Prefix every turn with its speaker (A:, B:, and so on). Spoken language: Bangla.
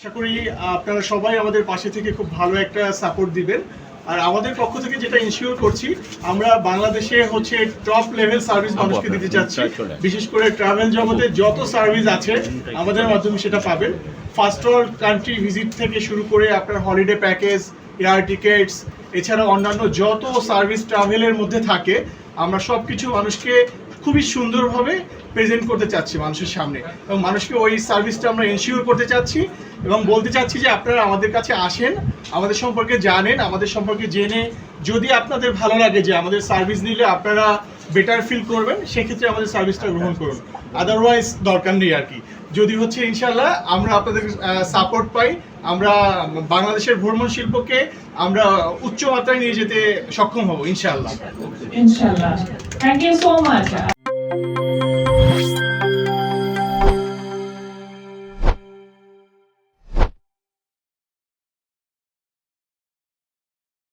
A: আশা করি আপনারা সবাই আমাদের পাশে থেকে খুব ভালো একটা সাপোর্ট দিবেন। আর আমাদের পক্ষ থেকে যেটা ইনশিওর করছি আমরা বাংলাদেশে হচ্ছে টপ লেভেল সার্ভিস মানুষকে দিতে চাচ্ছি। বিশেষ করে ট্রাভেল জগতে যত সার্ভিস আছে আমাদের মাধ্যমে সেটা পাবেন। ফার্স্ট ওয়ার্ল্ড কান্ট্রি ভিজিট থেকে শুরু করে আপনার হলিডে প্যাকেজ এয়ার টিকেটস এছাড়া অন্যান্য যত সার্ভিস ট্রাভেলের মধ্যে থাকে, আমরা সব কিছু মানুষকে খুবই সুন্দরভাবে প্রেজেন্ট করতে চাচ্ছি মানুষের সামনে। এবং মানুষকে ওই সার্ভিসটা আমরা এনশিওর করতে চাচ্ছি এবং বলতে চাচ্ছি যে আপনারা আমাদের কাছে আসেন, আমাদের সম্পর্কে জানেন, আমাদের সম্পর্কে জেনে যদি আপনাদের ভালো লাগে যে আমাদের সার্ভিস নিলে আপনারা বেটার ফিল করবেন, সেক্ষেত্রে আমাদের সার্ভিসটা গ্রহণ করুন। আদারওয়াইজ দরকার নেই আর কি। যদি হচ্ছে ইনশাল্লাহ আমরা আপনাদের সাপোর্ট পাই, আমরা বাংলাদেশের ভ্রমণ শিল্পকে আমরা উচ্চ মাত্রায় নিয়ে যেতে সক্ষম হব ইনশাল্লাহ
B: ইনশাল্লাহ থ্যাংক ইউ সো much.